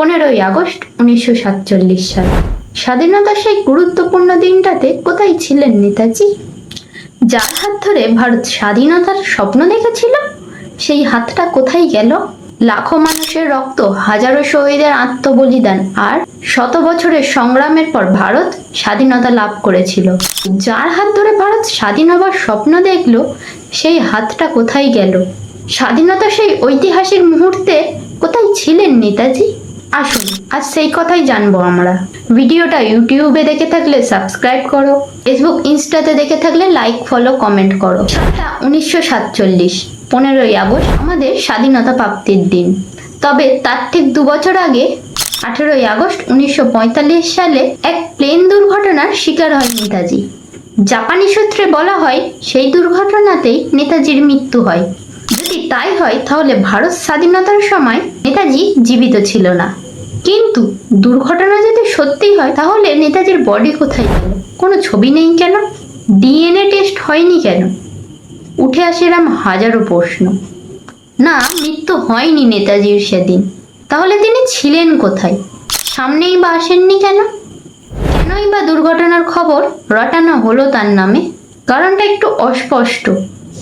পনেরোই আগস্ট উনিশশো সাতচল্লিশ সাল। স্বাধীনতার সেই গুরুত্বপূর্ণ দিনটাতে কোথায় ছিলেন নেতাজি? যার হাত ধরে ভারত স্বাধীনতার স্বপ্ন দেখেছিল? সেই হাতটা কোথায় গেল? লাখো মানুষের রক্ত, হাজারো শহীদের আত্মবলিদান আর শত বছরের সংগ্রামের পর ভারত স্বাধীনতা লাভ করেছিল। যার হাত ধরে ভারত স্বাধীন হবার স্বপ্ন দেখল, সেই হাতটা কোথায় গেল? স্বাধীনতা সেই ঐতিহাসিক মুহূর্তে কোথায় ছিলেন নেতাজি? আসুন, আজ সেই কথাই জানব আমরা। ভিডিওটা ইউটিউবে দেখে থাকলে সাবস্ক্রাইব করো, ফেসবুক, ইনস্টাতে দেখে থাকলে লাইক, ফলো, কমেন্ট করো। সালটা উনিশশো সাতচল্লিশ, পনেরোই আগস্ট, আমাদের স্বাধীনতা প্রাপ্তির দিন। তবে তার ঠিক দু বছর আগে, আঠেরোই আগস্ট উনিশশো পঁয়তাল্লিশ সালে এক প্লেন দুর্ঘটনার শিকার হয় নেতাজি। জাপানি সূত্রে বলা হয়, সেই দুর্ঘটনাতেই নেতাজির মৃত্যু হয়। যদি তাই হয়, তাহলে ভারত স্বাধীনতার সময় নেতাজি জীবিত ছিল না। কিন্তু দুর্ঘটনা যদি সত্যি হয়, তাহলে নেতাজির বডি কোথায় গেল? কোনো ছবি নেই কেন? ডিএনএ টেস্ট হয়নি কেন? উঠে আসে এরম হাজারো প্রশ্ন। না, মৃত্যু হয়নি নেতাজির সেদিন। তাহলে তিনি ছিলেন কোথায়? সামনেই বা আসেননি কেন? কেনই বা দুর্ঘটনার খবর রটানো হলো তার নামে? কারণটা একটু অস্পষ্ট।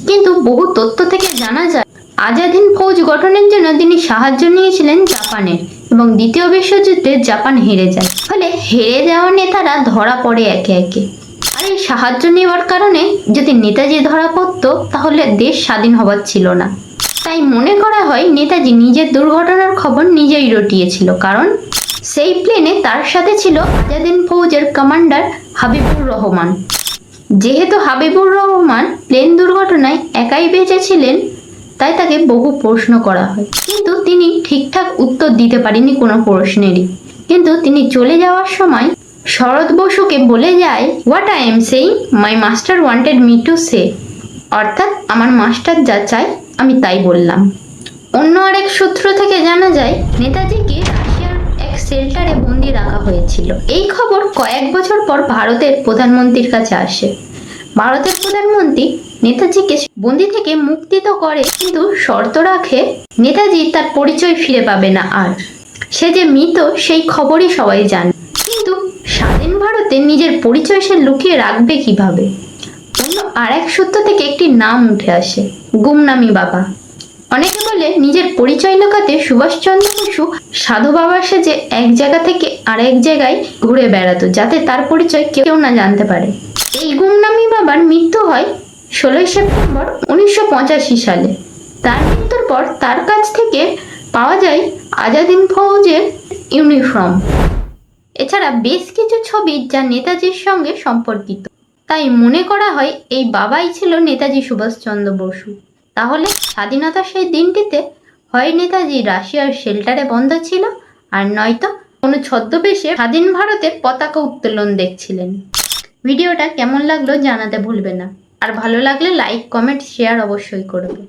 কিন্তু বহু তথ্য থেকে জানা যায় আজাদ হিন্দ ফৌজ গঠনের জন্য তিনি সাহায্য নিয়েছিলেন জাপানের। এবং দ্বিতীয় বিশ্বযুদ্ধে জাপান হেরে যায়। ফলে হেরে যাওয়া নেতারা ধরা পড়ে একে একে। আর এই সাহায্য নেওয়ার কারণে যদি নেতাজি ধরা পড়তো, তাহলে দেশ স্বাধীন হবার ছিল না। তাই মনে করা হয় নেতাজি নিজের দুর্ঘটনার খবর নিজেই রটিয়েছিল, কারণ সেই প্লেনে তার সাথে ছিল আজাদিন ফৌজের কমান্ডার হাবিবুর রহমান। যেহেতু হাবিবুর রহমান প্লেন দুর্ঘটনায় একাই বেঁচে ছিলেন তাই তাকে বহু প্রশ্ন করা হয়। কিন্তু তিনি ঠিকঠাক উত্তর দিতে পারেনি কোনো প্রশ্নেরই। কিন্তু তিনি চলে যাওয়ার সময় শরৎ বসুকে বলে যায় what I am saying my master wanted me to say অর্থাৎ, আমার মাস্টার যা চায়, আমি তাই বললাম। অন্য আরেক সূত্র থেকে জানা যায়, নেতাজিকে রাশিয়ার এক শেল্টারে বন্দি রাখা হয়েছিল। এই খবর কয়েক বছর পর ভারতের প্রধানমন্ত্রীর কাছে আসে। ভারতের প্রধানমন্ত্রী নেতাজিকে বন্দি থেকে মুক্তি তো করে, কিন্তু শর্ত রাখে নেতাজি তার পরিচয় ফিরে পাবে না আর। সে যে মৃত, সেই খবরই সবাই জানে। কিন্তু স্বাধীন ভারতে নিজের পরিচয় সে লুকিয়ে রাখবে কীভাবে? আর এক সূত্র থেকে একটি নাম উঠে আসে, গুমনামি বাবা। অনেকে বলে নিজের পরিচয় লুকাতে সুভাষচন্দ্র বসু সাধু বাবার সেজে এক জায়গা থেকে আরেক জায়গায় ঘুরে বেড়াতো, যাতে তার পরিচয় কেউ না জানতে পারে। এই গুমনামি বাবার মৃত্যু হয় ষোলোই সেপ্টেম্বর উনিশশো পঁচাশি সালে। তার মৃত্যুর পর তার কাছ থেকে পাওয়া যায় আজাদিন ফৌজের ইউনিফর্ম। এছাড়া বেশ কিছু ছবি যা নেতাজির সঙ্গে সম্পর্কিত। তাই মনে করা হয় এই বাবাই ছিল নেতাজি সুভাষচন্দ্র বসু। তাহলে স্বাধীনতার সেই দিনটিতে হয় নেতাজি রাশিয়ার শেল্টারে বন্ধ ছিল আর নয়তো কোনো ছদ্মবেশে স্বাধীন ভারতের পতাকা উত্তোলন দেখছিলেন। ভিডিওটা কেমন লাগল জানাতে ভুলবে না। আর ভালো লাগলে লাইক কমেন্ট শেয়ার অবশ্যই করবে।